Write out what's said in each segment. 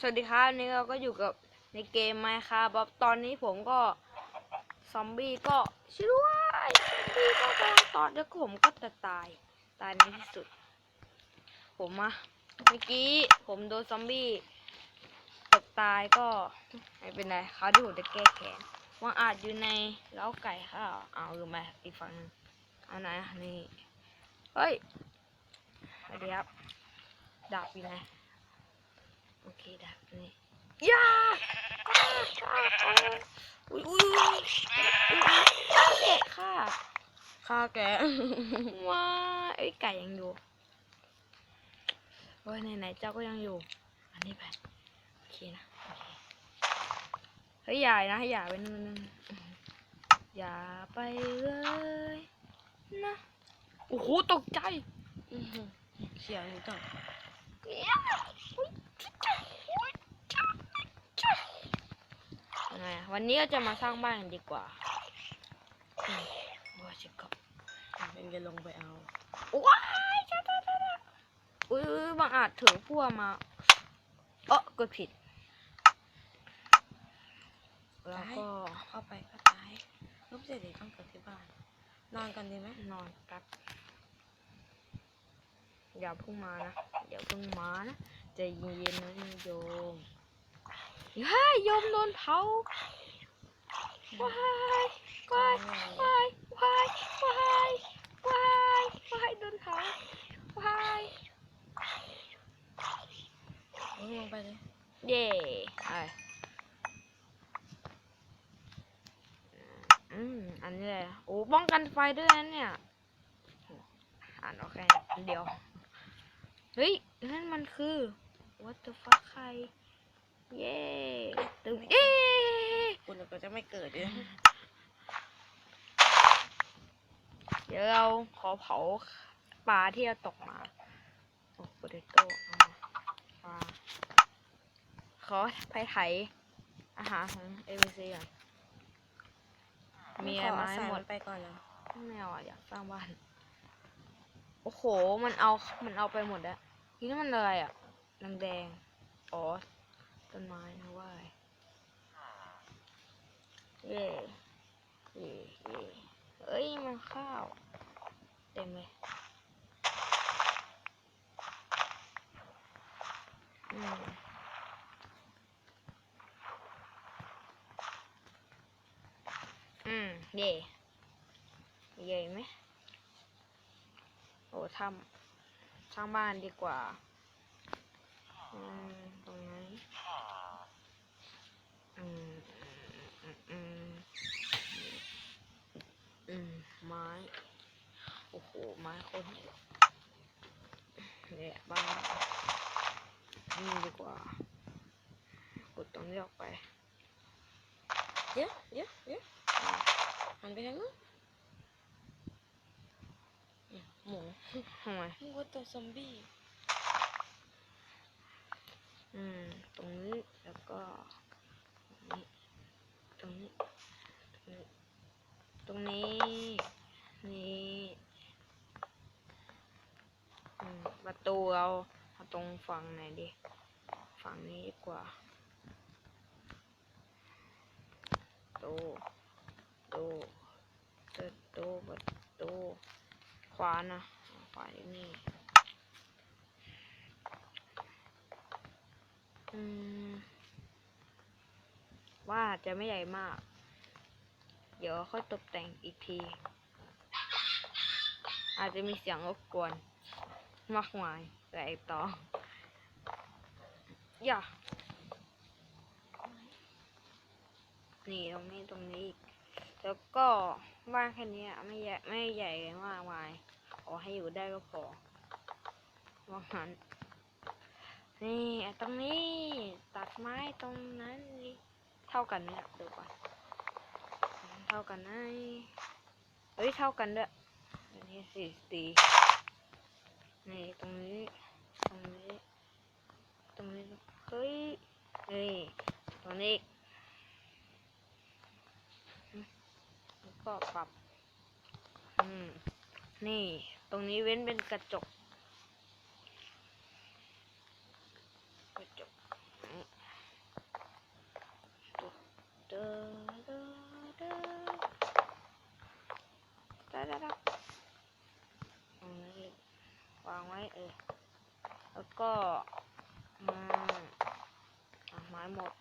สวัสดีครับวันนี้เราก็อยู่กับในเกมไมค์ครับตอนนี้ผมก็ ซอมบี้ก็ช่วยซอมบี้ก็กำลังตอดแล้วผมก็จะตาย ตายในที่สุด ผมอะเมื่อกี้ผมโดนซอมบี้ตกตายก็ไม่เป็นไรเขาที่ผมจะแก้แค้นว่าอาจอยู่ในเล้าไก่ค่ะเอาหรือไม่อีกฝั่งหนึงเอาไหนนี่ เฮ้ยสวัสดีครับ ดาบอยู่ไหนโอเคดาบนี่ย่าอ้าอ้าอ้าอุ้ยอุ้ยอุ้ยอุ้ยฆ่าแกะค่ะฆ่าแกว้าไอ้ยไก่ยังอยู่โอ้ยไหนๆเจ้าก็ยังอยู่ อันนี้ไปโอเคนะโอเคเฮ้ยอย่านะอย่าไปนู่นนู่นอย่าไปเลยนะ โอ้โหตกใจอื้อหือเขียวหนูจังยังไงอะวันนี้ก็จะมาสร้างบ้านกันดีกว่าอืมว่าจะกลับเป็นจะลงไปเอาว้ายจ้าจ้าจ้าจ้าอุ้ยอุ้ยบางอาจถือพั่วมาเออกดผิด แล้วก็เข้าไปก็ตายรูปเสร็จเดี๋ยวต้องเกิดที่บ้าน นอนกันดีไหมนอนแป๊บอย่าเพิ่งมานะอย่าเพิ่งมานะใจเย็นๆนะโยมเฮ้ยโยมโดนเผาว้ายว้ายว้ายว้ายว้ายว้ายว้ายโดนเผาว้ายเออลงไปเลยเย่ไอ อืมอันนี้เลยโอ้ป้องกันไฟด้วยนะเนี่ยโหอ่านออกแค่อันเดียว เฮ้ย นั่นมันคือ what the fuck ใครเย่ตึงเย่คุณก็จะไม่เกิดเลยเดี๋ยวเราขอเผาปลาที่เราตกมาโอ้โปเตโต้เอามาปลาขอไปไถอาหารของเอเวซีก่อน มีอะไรมาให้ขอหมดนไปก่อนนะไม่เอาอะอยากสร้างบ้าน โอ้โห มันเอา มันเอาไปหมดแล้วนี่มันอะไรอะแดงแดงๆอ๋อ ต้นไม้นะเว่าเย่เย่เย่เอ้ย มันข้าว เต็มเลย อืม อืม เย่เย่ไหม โอ้ำสร้างบ้านดีกว่าอืมตรงนั้นอืมอืมอืมอืมไม้ โอ้โห ไม้คนเนี่ยบ้านนี่ดีกว่า กดตรงนี้ออกไปเดี๋ยวเดี๋ยวเดี๋ยวหันไปทางนู้นเนี่ย หมูทำไมมึงว่าตัวซอมบี้ อืม ตรงนี้ แล้วก็ ตรงนี้ ตรงนี้ ตรงนี้ นี่อืมประตูเราเอาตรงฝั่งไหนดี ฝั่งนี้ดีกว่าตูตูตูตูประตูขวานะขวาอยู่นี่ อืมาจะไม่ใหญ่มาก เดี๋ยวค่อยตกแต่งอีกที อาจจะมีเสียงรบกวน มากมายแต่ไอต่อ อย่า นี่ตรงนี้ตรงนี้อีก แล้วก็บ้านแค่นี้ไม่ใหญ่ไม่ใหญ่มากมาย ขอให้อยู่ได้ก็พอว่างั้นนี่ตรงนี้ ตัดไม้ตรงนั้นนี่ เท่ากันเนี่ยเดี๋ยวก่อนเท่ากันนะเฮ้ยเท่ากันด้วยอันนี้สี่ตีนี่ตรงนี้ตรงนี้ตรงนี้เฮ้ยนี่ตรงนี้ก็ปรับ อืม นี่ ตรงนี้เว้นเป็นกระจกนี่ตุ๊ดเด้อเด้อเด้อดาดาดาตรงนี้วางไว้เออ แล้วก็มาอะไม้หมด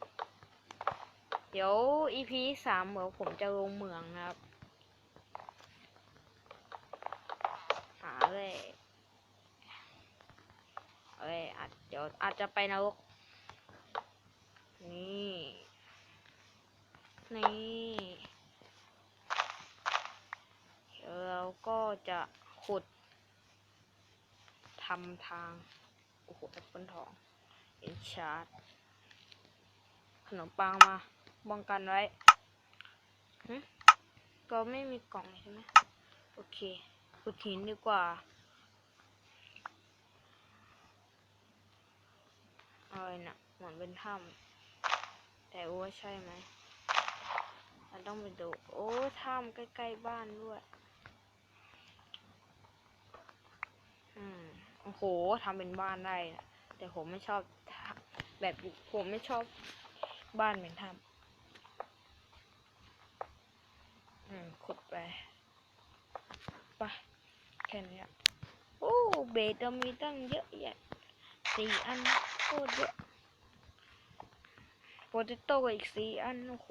เดี๋ยว EP สามเดี๋ยวผมจะลงเมืองนะครับ หาเลยเอ้ยอาจเดี๋ยวอาจจะไปนรก นี่ นี่เดี๋ยวเราก็จะขุดทำทาง โอ้โหแอปเปิลทองเอ็นชาร์ดขนมปังมา ป้องกันไว้ก็ไม่มีกล่องใช่ไหมโอเคขุดหินดีกว่าอะไรนะเหมือนเป็นถ้ำแต่ว่าใช่ไหมเราต้องไปดู โอ้ถ้ำใกล้ๆบ้านด้วย อืมโอ้โหทำเป็นบ้านได้นะแต่ผมไม่ชอบแบบผมไม่ชอบบ้านเหมือนทำ อืมขุดไปไปแค่นี้อะโอ้เบสเรามีตั้งเยอะแยะสี่อันโคตรเยอะโปเตโต้อีกสี่อัน โอ้โห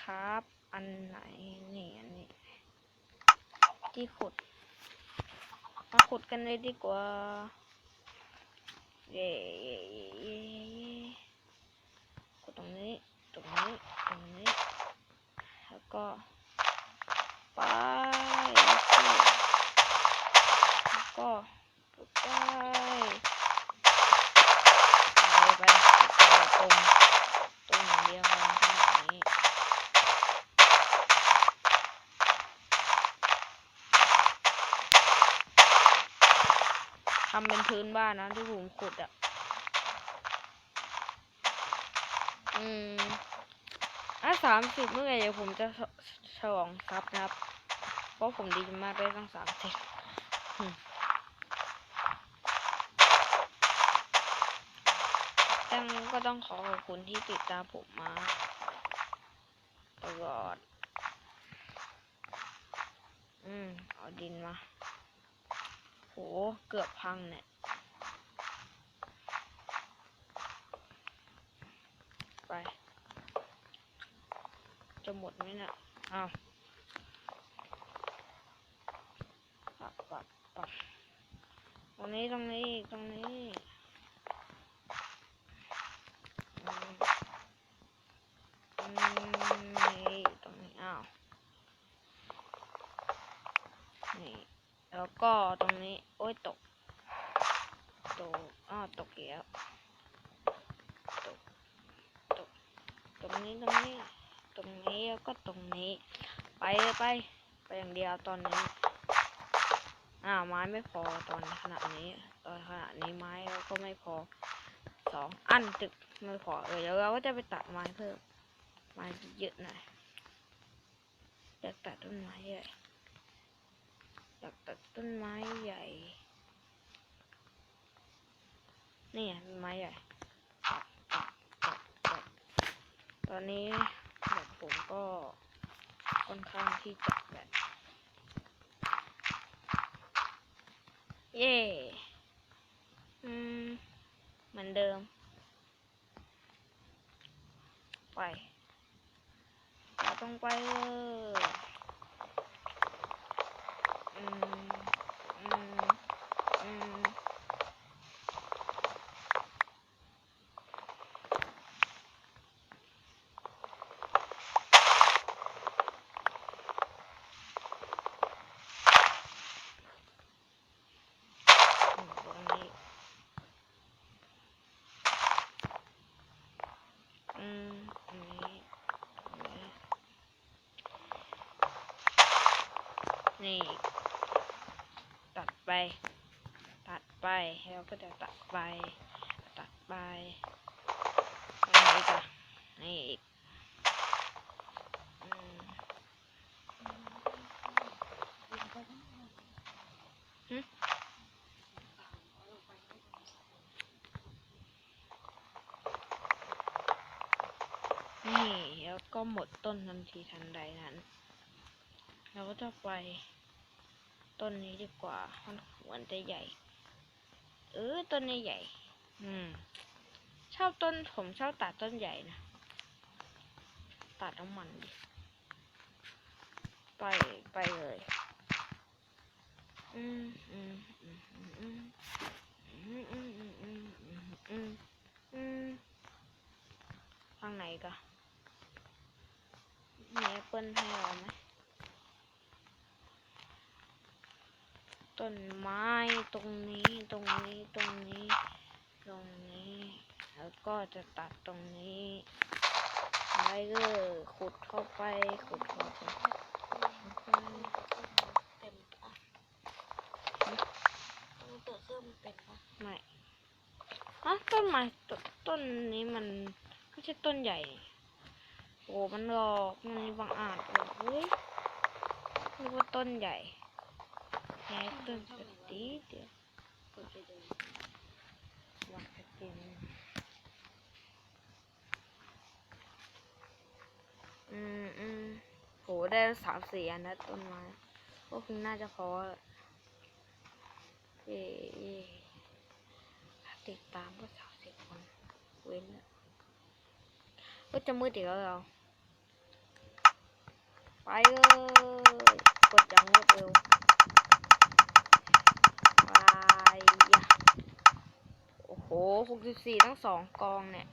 ครับ อันไหน นี่ อันนี้ ที่ขุด มาขุดกันเลยดีกว่า เย่เย่เย่เย่เย่ขุดตรงนี้ ตรง นี้ตรงนี้ แล้วก็ไปแล้วก็ไปไปไปไปตรงตรงอย่างเดียวพอขนาดนี้ทำเป็นพื้นบ้านนะที่ผมขุดอะอื อะสามสิบเมื่อไหร่เดี๋ยวผมจะฉลองซับนะครับ เพราะผมดีมากได้ตั้งสามสิบจังก็ต้องขอขอบคุณที่ติดตามผมมาตลอด อืม เอาดินมา โห เกือบพังเนี่ย ไป จะหมดไหมเนี่ยอ้าวปักปักปักตรงนี้ตรงนี้ตรงนี้อืมอืมนี่ตรงนี้อ้าว นี่ แล้วก็ตรงนี้ โอ้ยตก ตกอ้าวตกอีกแล้วตก ตก ตรงนี้ ตรงนี้ ตรงนี้ แล้วก็ตรงนี้ ไปไปอย่างเดียวตอนนี้ อ่าไม้ไม่พอตอนขณะนี้ ตอนขณะนี้ไม้เราก็ไม่พอสองอันตึกไม่พอเออเดี๋ยวเราก็จะไปตัดไม้เพิ่มไม้เยอะหน่อยอยากตัดต้นไม้ใหญ่อยากตัดต้นไม้ใหญ่ นี่ไงไม้ใหญ่ตัดตัดตัดตัดตอนนี้แบบผมก็ ค่อนข้างที่จะแบบเย่อืม เหมือนเดิม ไป เราต้องไปเลย นี่ ตัดไป ตัดไปแล้วก็จะตัดไป ตัดไปนี่จ้ะนี่อีกนี่แล้วก็หมดต้นทันทีทันใดนั้น เราก็จะไป ต้นนี้ดีกว่า มันเหมือนจะใหญ่ เออต้นนี้ใหญ่ อืม ชอบต้นผมชอบตัดต้นใหญ่นะ ตัดน้ำมันดิ ไปไปเลย อืมอืมอืมอืมอืมอืมอืมอืมอืมอืมอืมอืมทางไหนกะมีแอปเปิลให้เราไหม ต้นไม้ตรงนี้ตรงนี้ตรงนี้ ตรงนี้ แล้วก็จะตัดตรงนี้ไว้ก็ขุดเข้าไปขุดเข้าไปเต็มปะต้องเปิดเครื่องมันเป็นปะไม่ฮะต้นไม้ตต้นนี้มันไม่ใช่ต้นใหญ่ โอ้มันหลอกมันมีบางอาจโอ้เฮ้ยนึกว่าต้นใหญ่ แค่ต้นกระตีเดียวเปิดไปดูวางกตินอืมอืมโหได้สามสี่อันนะต้นไม้ก็คงน่าจะพอละเย่เย่ถ้าติดตามก็สามสิบคน เว้นอะก็จะมืดอีกแล้วเรา ไปเลย กดอย่างรวดเร็ว โอ้โหหกสิบสี่ทั้งสองกองเนี่ย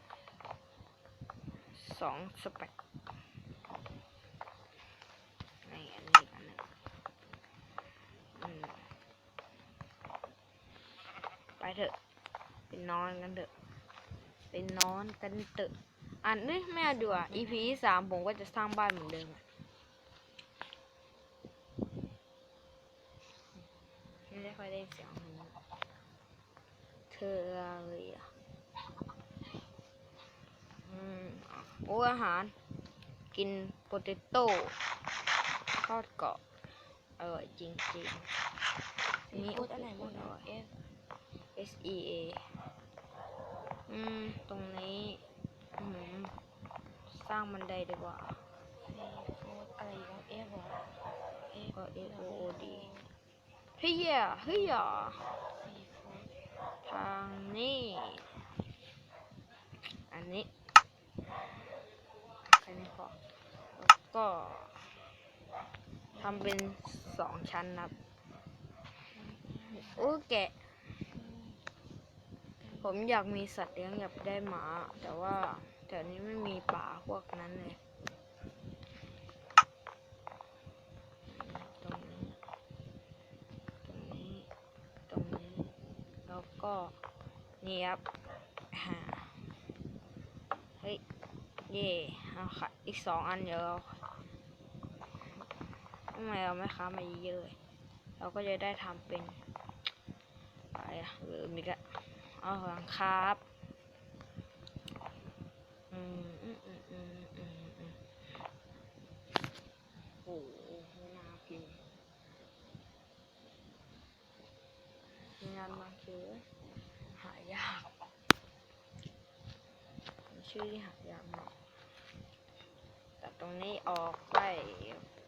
สองสเปกนี่อันนี้อันหนึงไปเถอะไปนอนกันเถอะไปนอนกันเถอะอ่านนี่ไม่เอาดีกว่า EP ที่สามผมก็จะสร้างบ้านเหมือนเดิมอะไม่ได้ค่อยได้เสียง มันเธอเลยอะอืมโอ้อาหาร กินโปเตโต้ทอดกรอบอร่อยจริงๆนี่พูดอันไหนหมดอเนาะร่อยเอ๊ะ S E A อืม ตรงนี้อืมสร้างบันไดดีกว่าซีฟู้ดอะไรวะเอ๊ะบอกเอ๊ะก็ A O O D เฮียเฮียซีฟู้ด ทางนี้ อันนี้อันนี้พอแล้วก็ทำเป็นสองชั้นนะครับโอ้แกะ ผมอยากมีสัตว์เลี้ยงอยากได้หมา แต่ว่าแถวนี้ไม่มีป่าพวกนั้นเลย ตรงนี้ ตรงนี้ ตรงนี้ แล้ว ก็นี่ครับเฮ้ยเย่เอาค่ะอีกสองอันเดี๋ยวเราทำไมเราไม่ค้ามาเยอะๆเราก็จะได้ทำเป็นอะไรอะหรือมีกะเอาหลังครับอืมอืมอืมอืมอืมอืมโอ้โหน่ากินงานมาคือหายากเป็น ชื่อที่หายากมากตัดตรงนี้ออกไป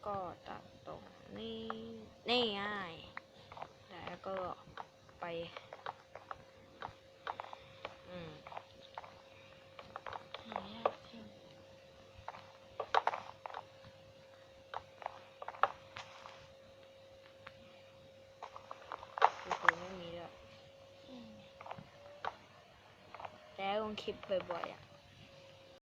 ก็ตัดตรงนี้นี่ง่ายแล้วก็ไปอืมหายากจริงคือคือไม่มีด้วยอืมแต่ลงคลิปบ่อยๆอะ